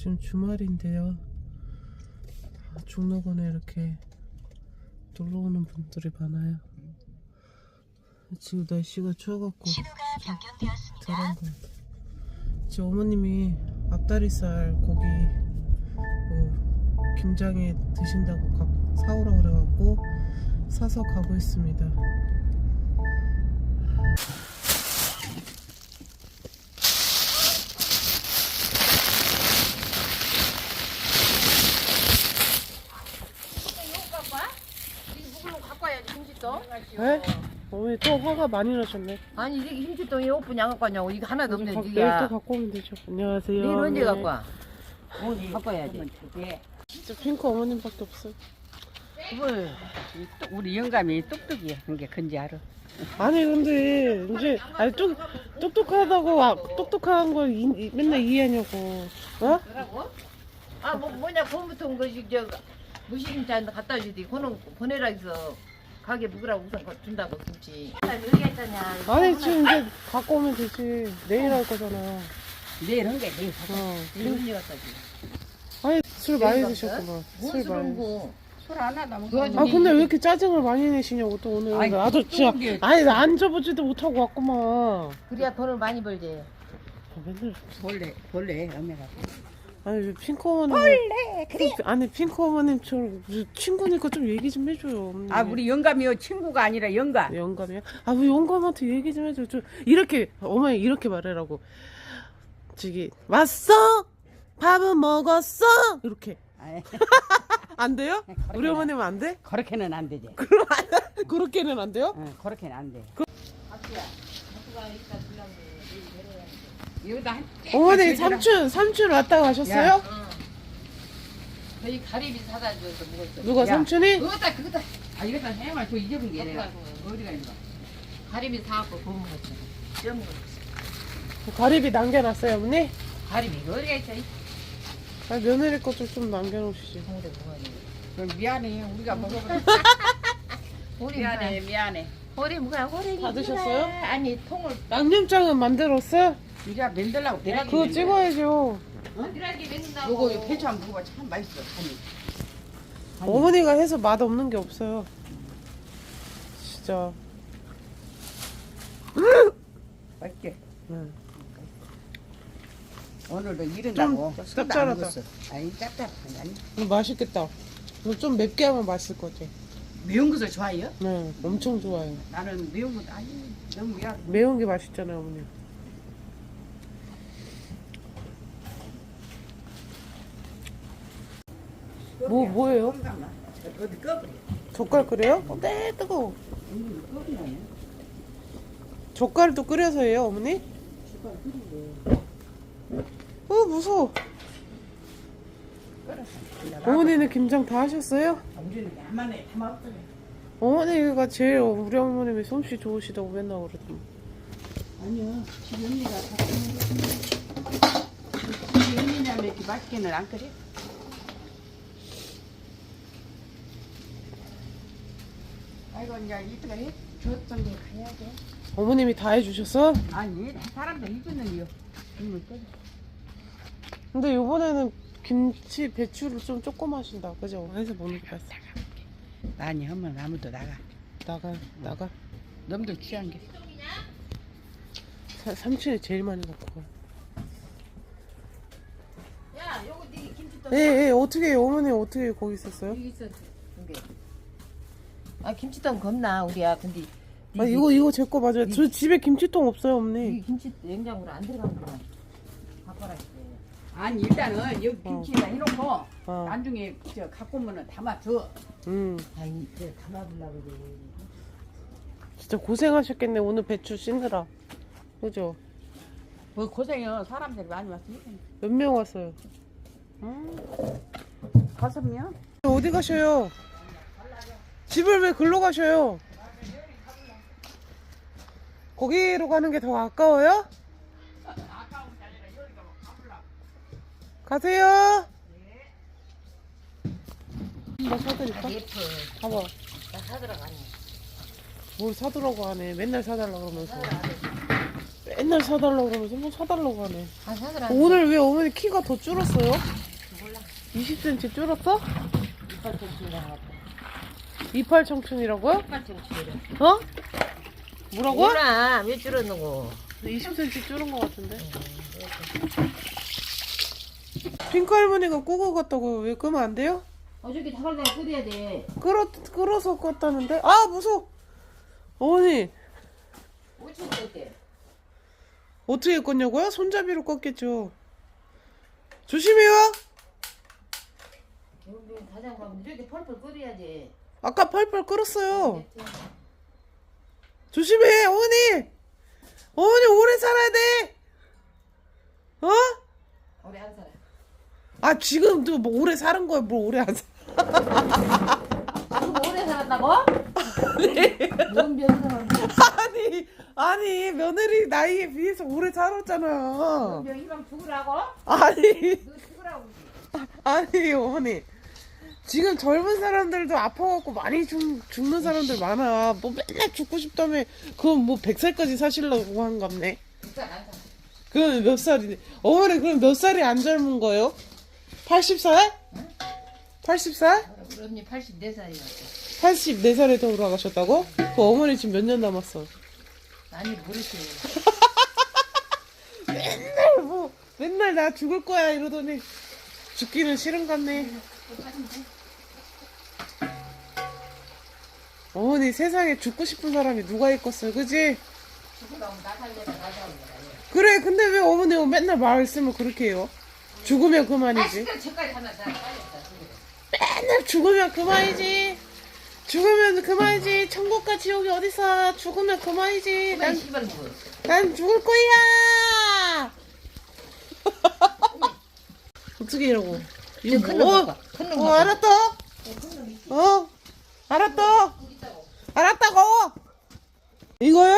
지금 주말인데요. 다 중록원에 이렇게 놀러 오는 분들이 많아요. 지금 날씨가 추워갖고. 잘한 것 같아요. 지금 어머님이 앞다리살 고기 뭐 김장에 드신다고 가- 사오라 그래갖고 사서 가고 있습니다. 이걸로 갖고 와야지 네? 어머니 또 화가 많이 나셨네. 아니 이게 김치똥이 오픈 양 갖고 왔냐고 이거 하나도 없네 가- 이게. 내일 또 갖고 오면 되죠. 안녕하세요. 내일 언제 네. 갖고 와? 오늘 갖고 와야지. 진짜 핑크 어머님밖에 없어요. 뭘? 우리 영감이 똑똑이야. 그게 큰지 알아. 아니 근데 이제 아니 똑 똑똑하다고 아, 똑똑한 걸 이, 이- 맨날 이해하냐고. 어? 뭐라고? 아 뭐, 뭐냐 봄부터 온 것이 저 무시김치한테 갖다 주지 그는 보내라 해서 가게 묵으라고 우선 거- 준다고 김치. 아니 지금 이제 갖고 오면 되지. 내일 할 거잖아. 내일 한 게 내일 어. 내일 언제 갖다 줘? 아니 술 많이 드셨구만. 술 많이. 거? 술안 하다 뭐. 아 근데 왜 이렇게 짜증을 많이 내시냐고 또 오늘 아이, 나도 진짜 게- 아니 나 앉아보지도 못하고 왔구만. 그래야 돈을 많이 벌지. 아, 맨날 벌레 벌레 엄마가. 아니 왜 핑크 어머님 원래 그래 아니 핑크 어머님처럼 무슨 친구니까 좀 얘기 좀 해줘요. 어머니. 아 우리 영감이요 친구가 아니라 영감. 영감이야? 아 왜 영감한테 얘기 좀 해줘. 좀 이렇게 어머니 이렇게 말해라고. 저기 왔어? 밥은 먹었어? 이렇게 아이, 안 돼요? 우리 어머님은 안 돼? 그렇게는 안 되지. 그렇게는 안 돼요? 응, 그렇게는 안 돼. 여기다 한 어머니 삼촌 삼촌 왔다 가셨어요? 야. 저희 가리비 사다 줘서 먹었어. 누가 야. 삼촌이? 그거다 그거다. 아 이거 다 해말 저 잊어본 게 내가. 어디가 있는 거? 가리비 사갖고 구워 먹었어. 쪄 먹었어. 가리비 남겨놨어요 어머니? 가리비 이거 어디가 있어? 이 아, 며느리 것도 좀 남겨놓으시지. 동대? 그럼 미안해 우리가 먹어버려. 우리 미안해 미안해. 허리 뭐야 허리 다 드셨어요? 아니 통을 양념장은 만들었어요? 이제 맨들라고 내가 그거 찍어야죠. 맨다고. 요거 요 배추 한번 먹어봐 참 맛있어. 간이. 아니. 어머니가 해서 맛 없는 게 없어요. 진짜. 맛있게. 응. 오늘도 이른다고 좀안 짭짤하다. 아니 짭짤한 아니. 이거 맛있겠다. 이거 좀 맵게 하면 맛있을 것 같아. 매운 것을 좋아해요? 네, 엄청 좋아요. 나는 매운 것 아니 너무 미안. 매운 게 맛있잖아요, 어머니. 뭐, 뭐예요? 어디 꺼버려. 젓갈 끓여요? 어, 네, 뜨거워. 젓갈도 끓여서 해요, 어머니? 어, 무서워. 어머니는 김장 다 하셨어요? 우리는 야만해 다먹었어 어머니가 제일 우리 어머님이 솜씨 좋으시다고 맨날 그러더만. 아니요 지금 언니가 다 우리 언니냐면 이렇게 맛있게는 안 끓여? 아이고 이제 이따가 줬던 데 가야 돼 어머님이 다 해주셨어? 아니 사람들 이거는 이요 이거 끓여 근데 요번에는 김치, 배추를 좀 조금 하신다. 그죠? 해서 먹는 게 맛있어. 많이 하면 아무도 나가 나가, 나가. 놈들 취한 게 사- 삼촌이 제일 많이 갖고 가. 야, 요거 네 김치떡. 예, 예, 어떻게, 어머니 어떻게 거기 있었어요? 여기 있어. 이게. 아 김치떡 겁나 우리야. 근데 아, 이거, 이거 제 거 맞아요. 저 집에 김치통 없어요, 이 어머니. 김치 냉장고로 안 거야. 바꿔라. 아니 일단은 여기 김치에다 해놓고 어. 나중에 저 갖고 오면은 담아줘 음, 아니, 그 담아보려고 그래. 진짜 고생하셨겠네, 오늘 배추 씻느라. 그죠? 뭐 고생해요 사람들이 많이 왔어 몇명 왔어요? 다섯 명? 어디 가셔요? 집을 왜 글로 가셔요? 거기로 가는 게 더 아까워요? 가세요. 뭐 사드릴까? 예뻐. 봐봐. 나 사들어가니. 뭘 사두라고 하네. 맨날 사달라 그러면서. 맨날 사달라고 그러면서 뭐 사달라고 하네. 아 사더라. 오늘 왜 어머니 키가 더 줄었어요? 20cm 줄었어? 이빨 좀 줄여라. 이팔 청춘이라고요? 이빨 좀 줄여. 어? 뭐라고? 몰라 왜 줄었노고? 20cm 줄은 것 같은데. 핑크 할머니가 꾸고 갔다고 왜 끄면 안 돼요? 어저께 다발다가 끓여야 돼. 끌어 끌어서 껐다는데. 아 무서워. 어머니 5천 끓대. 어떻게 껐냐고요? 손잡이로 껐겠죠. 조심해요. 여기 가장 가면 이렇게 펄펄 끓여야 돼. 아까 펄펄 끓었어요. 조심해, 어머니. 어머니 오래 살아야 돼. 어? 우리 한 사람. 아 지금도 뭐 오래 사는 거야, 뭘 오래 안 사? 누구 오래 살았다고? 뭔 병상? 아니, 아니 며느리 나이에 비해서 오래 살았잖아. 병 이방 죽으라고? 아니, 너 죽으라고. 아니 어머니. 지금 젊은 사람들도 아파갖고 많이 죽, 죽는 사람들 많아. 뭐 맨날 죽고 싶다며. 그건 뭐 100살까지 사시려고 한 겁네. 진짜 안 살아. 그럼 몇 살이네? 어머니 그럼 몇 살이 안 젊은 거예요? 80살? 80살? 우리 언니 84살이었어. 84살에 돌아가셨다고? 그 어머니 지금 몇 년 남았어? 아니 모르지. 맨날 뭐 맨날 나 죽을 거야 이러더니 죽기는 싫은 같네. 어머니 세상에 죽고 싶은 사람이 누가 있겠어요, 그지? 죽으라고 나 살려다 나 살려다. 그래, 근데 왜 어머니 맨날 말씀을 그렇게 해요? 죽으면 아 그만이지. 시간 저까지 하나 다 살렸다. 맨날 죽으면 그만이지. 죽으면 그만이지. 천국과 지옥이 어딨어? 죽으면 그만이지. 그만 난, 뭐. 난 죽을 거야. 어떻게 이러고? 이거 큰놈 어, 봐봐. 큰놈 어, 봐봐. 알았다. 어, 알았다. 알았다고. 이거요?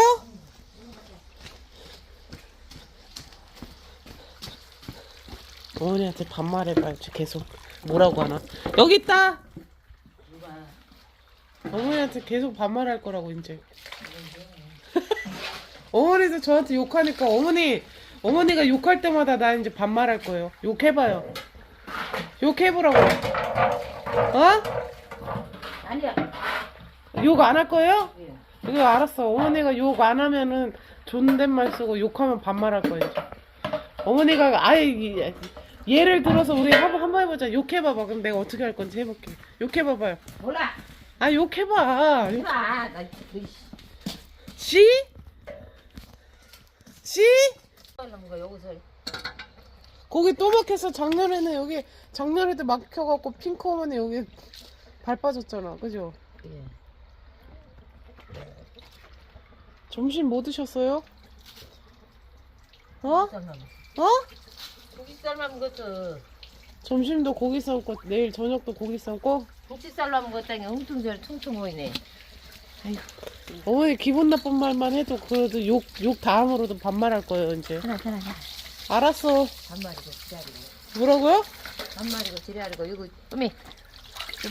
어머니한테 반말해봐야지 계속 뭐라고 하나 여기 있다 어머니한테 계속 반말할 거라고 이제 어머니도 저한테 욕하니까 어머니 어머니가 욕할 때마다 나 이제 반말할 거예요 욕해봐요 욕해보라고 어? 아니야. 욕 안 할 거예요? 예. 이거 알았어. 어머니가 욕 안 하면은 존댓말 쓰고 욕하면 반말할 거예요. 어머니가 아예 이- 예를 들어서 우리 한번 한번 해보자. 욕해봐봐. 그럼 내가 어떻게 할 건지 해볼게. 욕해봐봐요. 몰라. 아 욕해봐. 욕- 몰라. 나 너, 씨? 씨? 여기서 거기 또 막혔어. 작년에는 여기 작년에도 막혀갖고 핑크 어머니 여기 발 빠졌잖아. 그죠? 예. 점심 뭐 드셨어요? 어? 고깃살만 어? 고깃살만 먹었어. 점심도 고기 삶고 내일 저녁도 고기 삶고 고깃살만 먹었다니 엉뚱절 퉁퉁 보이네. 어머니 기분 나쁜 말만 해도 그래도 욕 욕 다음으로도 반말할 거예요 이제 하나 하나 하나. 알았어 반말이고 지랄이고. 뭐라고요? 반말이고 지랄이고 이거 어미.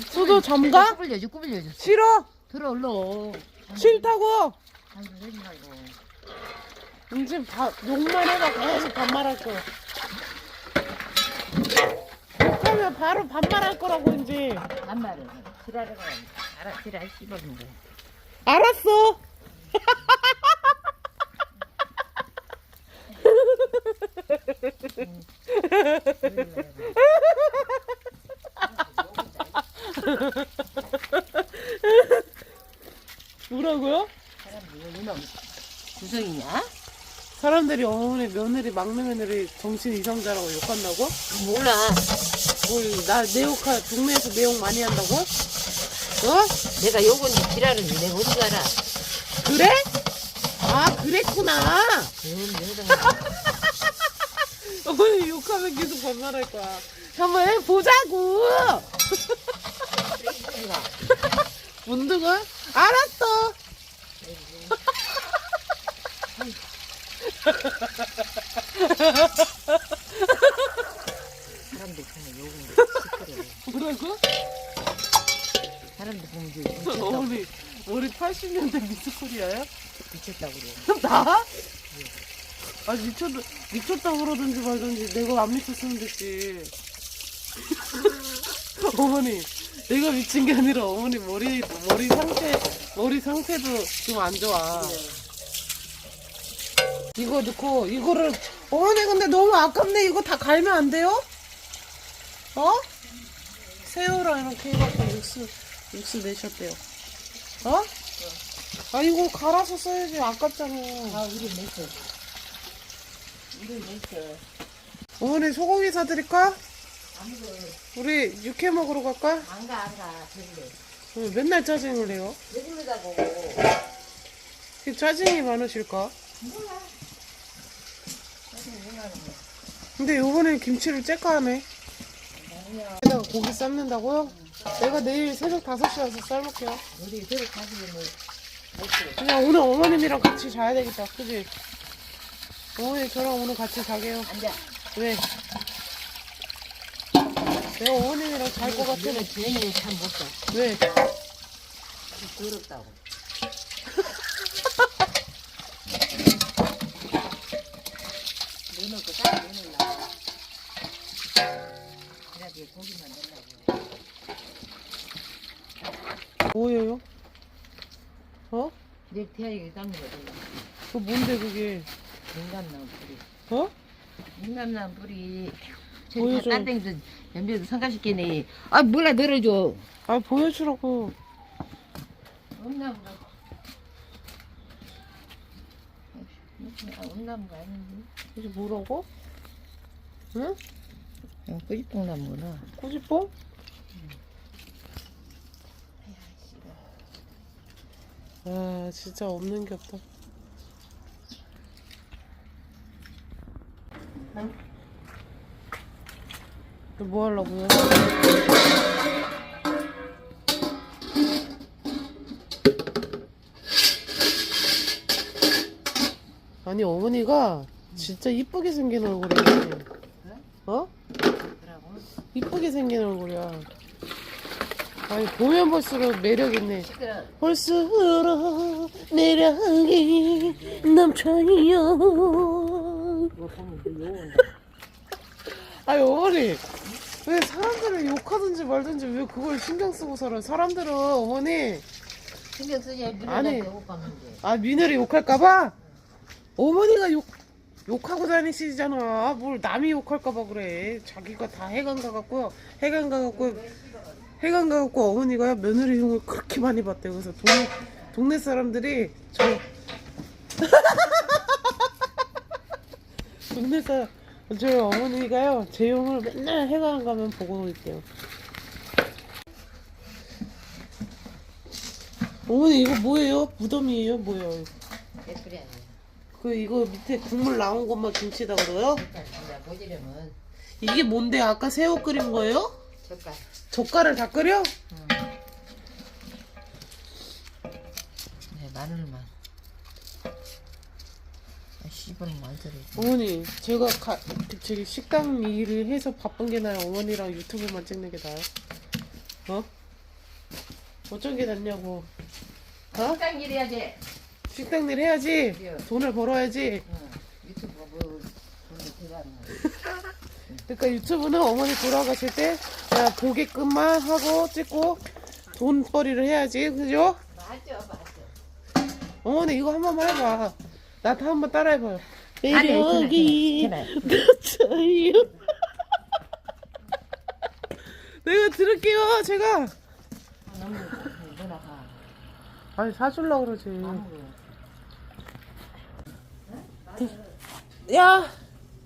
수도 잠가? 꾸불려줘 꾸불려 줘. 싫어 들어 얼른. 싫다고 아이고 하지 말고. 이제 바, 욕만 해봐 계속 반말할 거야 바로 반말할 거라고 이제 반말은 지랄이고. 알아 지랄 씹어준 거. 알았어 뭐라고요? 사람들이 이놈 구성이냐? 사람들이 어머니 며느리 막내 며느리 정신 이상자라고 욕한다고? 몰라. 뭘 나 내 욕하 동네에서 내욕 많이 한다고? 어? 내가 요건지 지랄은지 내가 어디 알아. 그래? 아 그랬구나. 음, 영상 어머니 욕하면 계속 반말할 거야. 한번 해보자고. 문득은 알았어. 사람들 보면 요건데 시끄러워. 뭐라고? 사람들 보면 이제 미쳤다고, 어머니 우리 80년대 미스코리아야? 미쳤다고 그래. 나? 아 미쳤다 미쳤다 그러든지 말든지 내가 안 미쳤으면 됐지 어머니 내가 미친 게 아니라 어머니 머리 머리 상태 머리 상태도 좀 안 좋아 이거 넣고 이거를 어머니 근데 너무 아깝네 이거 다 갈면 안 돼요? 어? 새우랑 이렇게 해갖고 육수 육수 내셨대요 어? 아 이거 갈아서 써야지 아깝잖아 아 우리 냈어. 우리 냈어. 어머니 소고기 사드릴까? 아무도 우리 육회 먹으러 갈까? 안 가 안가 저기래. 왜 맨날 짜증을 내요? 여기다 보고. 그 짜증이 많으실까? 근데 요번에 김치를 째까 하네 여기다가 고기 삶는다고요? 내가 내일 새벽 5시 와서 삶을게요 우리 저기 가시면 뭐 그냥 오늘 어머님이랑 같이 자야 되겠다 그지? 어머니 저랑 오늘 같이 자게요 앉아. 왜? 내가 어머님이랑 잘 것 같아 너는 괜히 참못 자. 왜? 더럽다고. 어? 내 태양이 닦는 거지. 그 뭔데 그게 민감나무 뿌리. 어? 민감나무 뿌리. 보여줘. 저기 딴땡도 연비도 상가시키네. 아 몰라 늘어줘. 아 보여주라고 엄나무가. 아, 엄나무가 아닌데. 이게 뭐라고? 응? 어, 꾸지뽕나무구나. 꼬지뽕? 아 진짜 없는 게 없다 응? 뭐 하려고요? 아니 어머니가 진짜 이쁘게 생긴 얼굴이네 어? 이쁘게 생긴 얼굴이야. 아니 보면 볼수록 매력 있네. 볼수록 매력이 넘쳐요. 아니 어머니 왜 사람들을 욕하든지 말든지 왜 그걸 신경 쓰고 살아? 사람들은 어머니 신경 쓰지 아니. 아 민혜를 욕할까봐 어머니가 욕 욕하고 다니시잖아. 뭘 남이 욕할까봐 그래. 자기가 다 해간 가 갖고요. 해간 가 갖고 해간 가갖고 어머니가 며느리 흉을 그렇게 많이 봤대요. 그래서 동네 동네 사람들이 저 동네 사람 저 어머니가요 제 용을 맨날 해관 가면 보고 있대요. 어머니 이거 뭐예요? 무덤이에요? 뭐예요? 예쁘리 아니야. 그 이거 밑에 국물 나온 것만 김치에다가 넣어요? 일단 진짜 모지려면 이게 뭔데 아까 새우 끓인 거예요? 젓갈. 젓갈을 다 끓여? 응. 네, 마늘만. 아, 씨부름 많더래. 어머니 제가 가, 그 저기 식당 일을 해서 바쁜 게 나요 어머니랑 유튜브만 찍는 게 나요? 어? 어쩐 게 낫냐고 어? 식당 일 해야지. 식당 일 해야지 그래요. 돈을 벌어야지 응. 유튜브 뭐 돈이 들어가는 거. 그러니까 유튜브는 어머니 돌아가실 때 그냥 보게끔만 하고 찍고 돈벌이를 해야지 그죠? 맞죠, 맞죠. 어머니 이거 한 번만 해봐. 나도 한 번 따라해봐요. 매력이 넘쳐요 내가 들을게요 제가. 너무 누나가 아니 사줄라 그러지. 야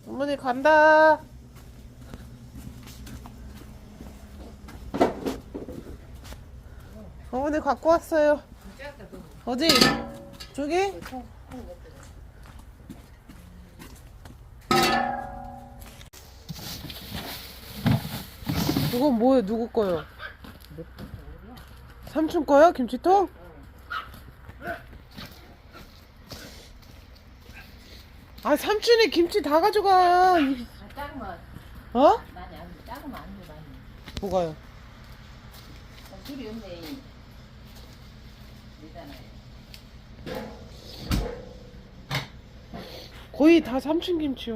어머니 간다 어머니 갖고 왔어요 어디? 저기? 이건 뭐예요? 누구 거요? 삼촌 거요? 김치통? 아 삼촌이 김치 다 가져가 이- 작으면 어? 많이 안 돼. 작으면 안 돼, 많이. 뭐가요? 둘이 없네. 되잖아요. 거의 다 삼춘김치요.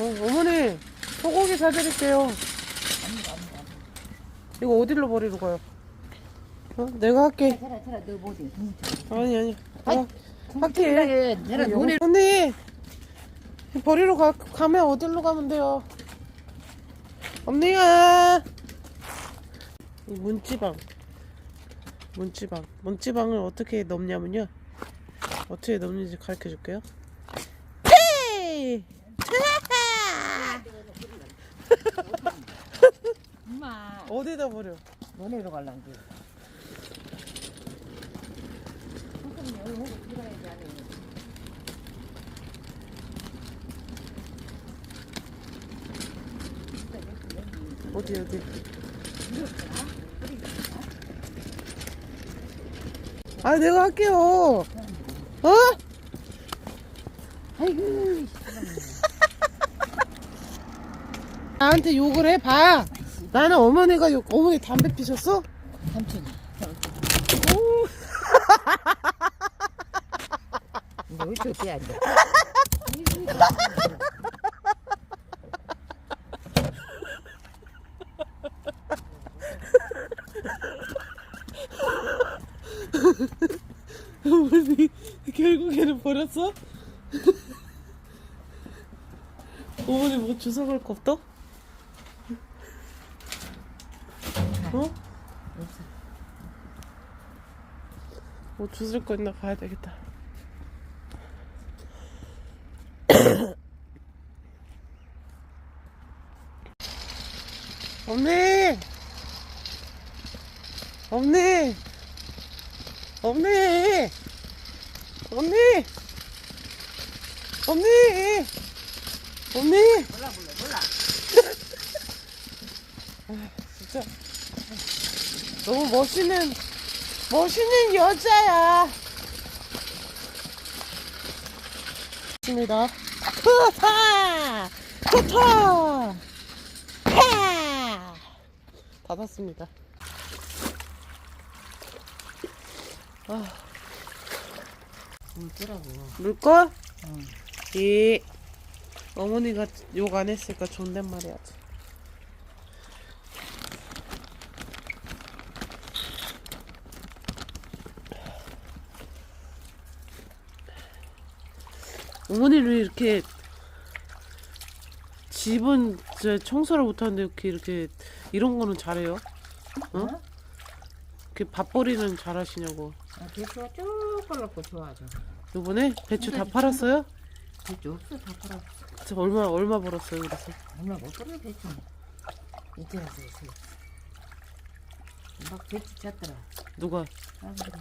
어, 어머니 소고기 사드릴게요. 이거 어디로 버리러 가요? 어? 내가 할게. 너 뭐지? 아니 아니. 내가 할게. 내가 눈에 언니 버리러 가, 가면 어디로 가면 돼요? 언니야 이 문지방 문지방 문지방을 어떻게 넣냐면요 어떻게 넣는지 가르쳐 줄게요 헤이! 엄마 어디다 버려 너네로 갈란 게. 손톱이 여기 들어가야지 안에. 어디 어디 아 내가 할게요 어? 아이고 나한테 욕을 해봐 나는 어머니가 욕 어머니 담배 피셨어? 삼촌이. 오. 너 어떻게 앉아? 어머니 결국에는 버렸어? 어머니 뭐 주워 갈 거 없다? 어? 뭐 주술 거 있나 봐야 되겠다. 언니! 언니! 언니! 언니! 언니! 언니! 몰라 몰라 몰라. 진짜 너무 멋있는 멋있는 여자야. 좋습니다. 좋다, 좋다. 하! 닫았습니다. 아, 뭐더라고. 물걸? 응. 예. 어머니가 욕 안 했으니까 존댓말 해야지. 어머니를 이렇게 집은 저 청소를 못하는데 이렇게 이렇게 이런 거는 잘해요. 어? 어? 이렇게 밥벌이는 잘하시냐고. 아, 배추가 쭉 빨랐고 좋아져. 요번에 배추 다 팔았어요? 배추 없어 다 팔았어. 저 얼마 얼마 벌었어요 그래서? 얼마 못 벌어 배추. 이제 와서 있어. 막 배추 찼더라. 누가 아 그래.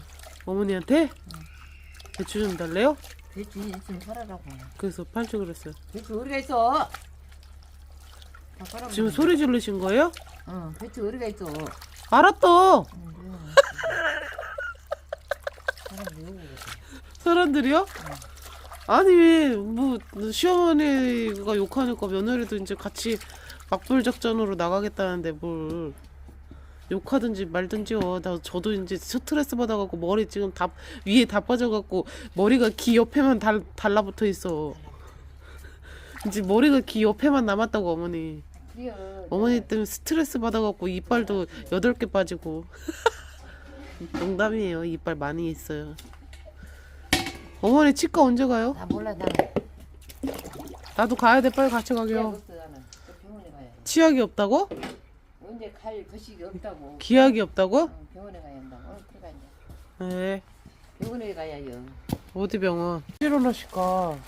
어머니한테 배추 좀 달래요? 배추 있으면 팔아라고. 그래서 팔지 그랬어요. 배추 어디가 있어? 다 팔아. 지금 소리 지르신 거예요? 어 배추 어디가 있어? 알았다. 응, 그래. 사람 외우고 사람들이요? 아니 뭐 시어머니가 욕하니까 며느리도 이제 같이 막불 작전으로 나가겠다는데 뭘 욕하든지 말든지요. 나 저도 이제 스트레스 받아갖고 머리 지금 다 위에 다 빠져갖고 머리가 귀 옆에만 달, 달라붙어 있어. 이제 머리가 귀 옆에만 남았다고 어머니. 어머니 때문에 스트레스 받아갖고 이빨도 여덟 개 빠지고 농담이에요 이빨 많이 있어요 어머니 치과 언제 가요? 나 몰라 나는. 나도 가야 돼 빨리 같이 가게요 없어 나는. 또 병원에 가야 해. 치약이 없다고? 언제 갈 것이 없다고. 기약이 없다고? 응, 병원에 가야 한다고. 어, 들어가 이제. 네 병원에 가야요. 어디 병원? 일어나실까 어?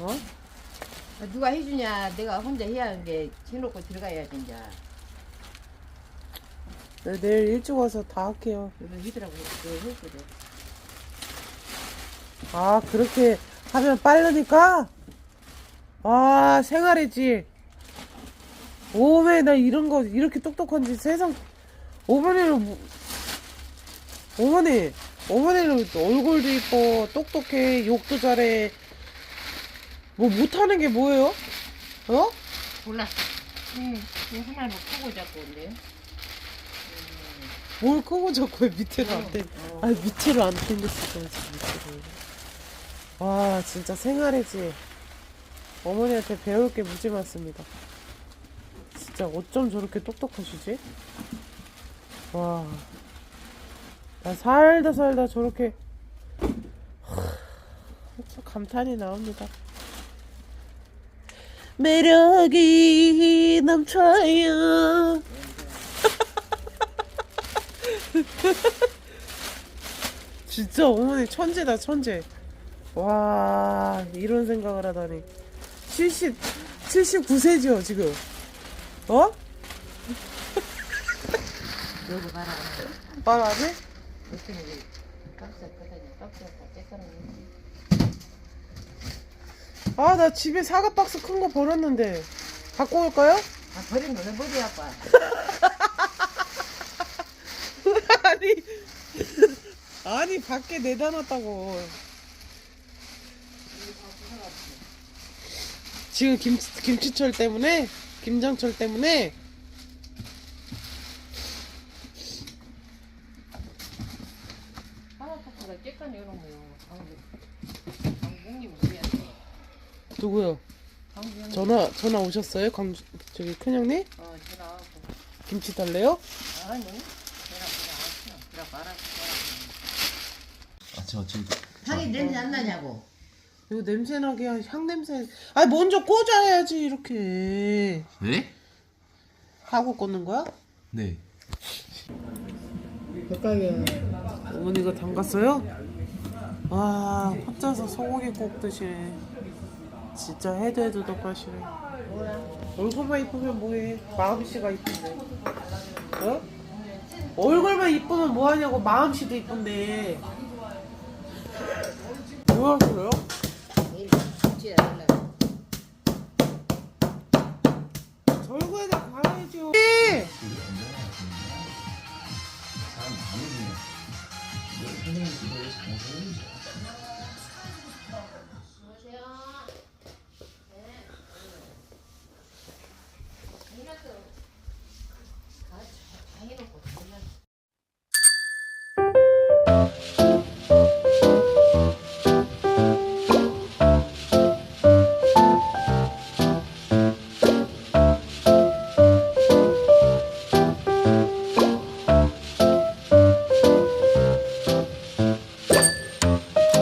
아, 누가 해주냐? 내가 혼자 해야 하는데 해놓고 들어가야지 이제. 네, 내일 일찍 와서 다 할게요 그래서 하더라고. 그거 했거든. 아 그렇게 하면 빠르니까? 아 생활이지 오메 나 이런 거 이렇게 똑똑한지 세상 어머니는 뭐- 어머니 어머니는 얼굴도 이뻐 똑똑해 욕도 잘해 뭐 못하는 게 뭐예요? 어? 몰라. 응, 이 하나를 푸고 잡고 온대요. 뭘 자꾸 왜 밑으로 안 땡? 어. 아니 밑으로 안 거지 밑으로. 와 진짜 생활이지. 어머니한테 배울 게 무지 많습니다. 진짜 어쩜 저렇게 똑똑하시지? 와. 나 살다 살다 저렇게 하, 감탄이 나옵니다. 매력이 넘쳐요. 진짜 어머니 천재다 천재. 와 이런 생각을 하다니. 70 79세죠 지금. 어? 여기 봐라. 말안 해? 무슨 일? 박스 거다니 박스가 쬐까는 아나 집에 사과 박스 큰 거 버렸는데 갖고 올까요? 아 버린 거는 머리 아파. 아니 아니 밖에 내다 놨다고 지금 김, 김치철 때문에 김장철 때문에 하나 우리한테 누구요? 전화 전화 오셨어요? 광주 저기 큰형님 어 전화 하고 김치 달래요? 아니 전화 전화 왔어. 그래 말았어. 아, 저 지금 향이 냄새 안 나냐고. 이거 냄새 나게 향 냄새. 아 먼저 꽂아야지 이렇게 네? 하고 꽂는 거야? 네. 가까이에 어머니가 담갔어요? 와 혼자서 소고기 굽듯이네 진짜 해도 해도 덕하시네 얼굴만 이쁘면 뭐해 마음씨가 이쁜데 어? 얼굴만 이쁘면 뭐하냐고 마음씨도 이쁜데 뭐 하세요? 내일 김치야 달